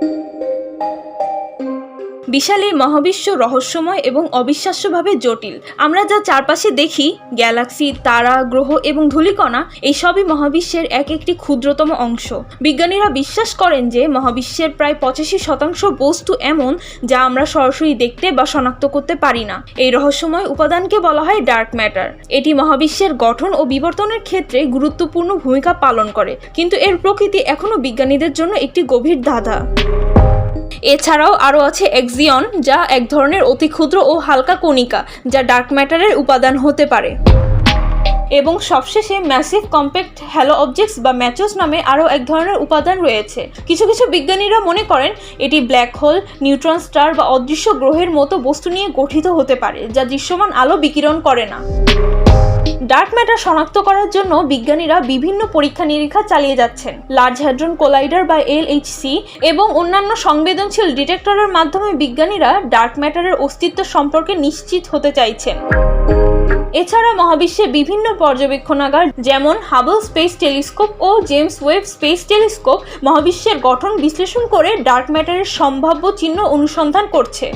thank you. বিশাল এই মহাবিশ্ব রহস্যময় এবং অবিশ্বাস্যভাবে জটিল। আমরা যা চারপাশে দেখি, গ্যালাক্সি, তারা, গ্রহ এবং ধূলিকণা, এই সবই মহাবিশ্বের এক একটি ক্ষুদ্রতম অংশ। বিজ্ঞানীরা বিশ্বাস করেন যে মহাবিশ্বের প্রায় পঁচাশি শতাংশ বস্তু এমন যা আমরা সরাসরি দেখতে বা শনাক্ত করতে পারি না। এই রহস্যময় উপাদানকে বলা হয় ডার্ক ম্যাটার। এটি মহাবিশ্বের গঠন ও বিবর্তনের ক্ষেত্রে গুরুত্বপূর্ণ ভূমিকা পালন করে। কিন্তু এর প্রকৃতি এখনও বিজ্ঞানীদের জন্য একটি গভীর ধাঁধা। এছাড়াও আরও আছে এক্সিয়ন, যা এক ধরনের অতি ক্ষুদ্র ও হালকা কণিকা, যা ডার্ক ম্যাটারের উপাদান হতে পারে। এবং সবশেষে ম্যাসিভ কম্প্যাক্ট হ্যালো অবজেক্টস বা ম্যাচোস নামে আরও এক ধরনের উপাদান রয়েছে। কিছু কিছু বিজ্ঞানীরা মনে করেন, এটি ব্ল্যাক হোল, নিউট্রন স্টার বা অদৃশ্য গ্রহের মতো বস্তু নিয়ে গঠিত হতে পারে, যা দৃশ্যমান আলো বিকিরণ করে না। ডার্ক ম্যাটার শনাক্ত করার জন্য বিজ্ঞানীরা বিভিন্ন পরীক্ষা নিরীক্ষা চালিয়ে যাচ্ছেন। লার্জ হ্যাড্রন কোলাইডার বা এলএইচসি এবং অন্যান্য সংবেদনশীল ডিটেক্টরের মাধ্যমে বিজ্ঞানীরা ডার্ক ম্যাটারের অস্তিত্ব সম্পর্কে নিশ্চিত হতে চাইছেন। এছাড়া মহাবিশ্বে বিভিন্ন পর্যবেক্ষণাগার যেমন হাবল স্পেস টেলিস্কোপ ও জেমস ওয়েব স্পেস টেলিস্কোপ মহাবিশ্বের গঠন বিশ্লেষণ করে ডার্ক ম্যাটারের সম্ভাব্য চিহ্ন অনুসন্ধান করছে।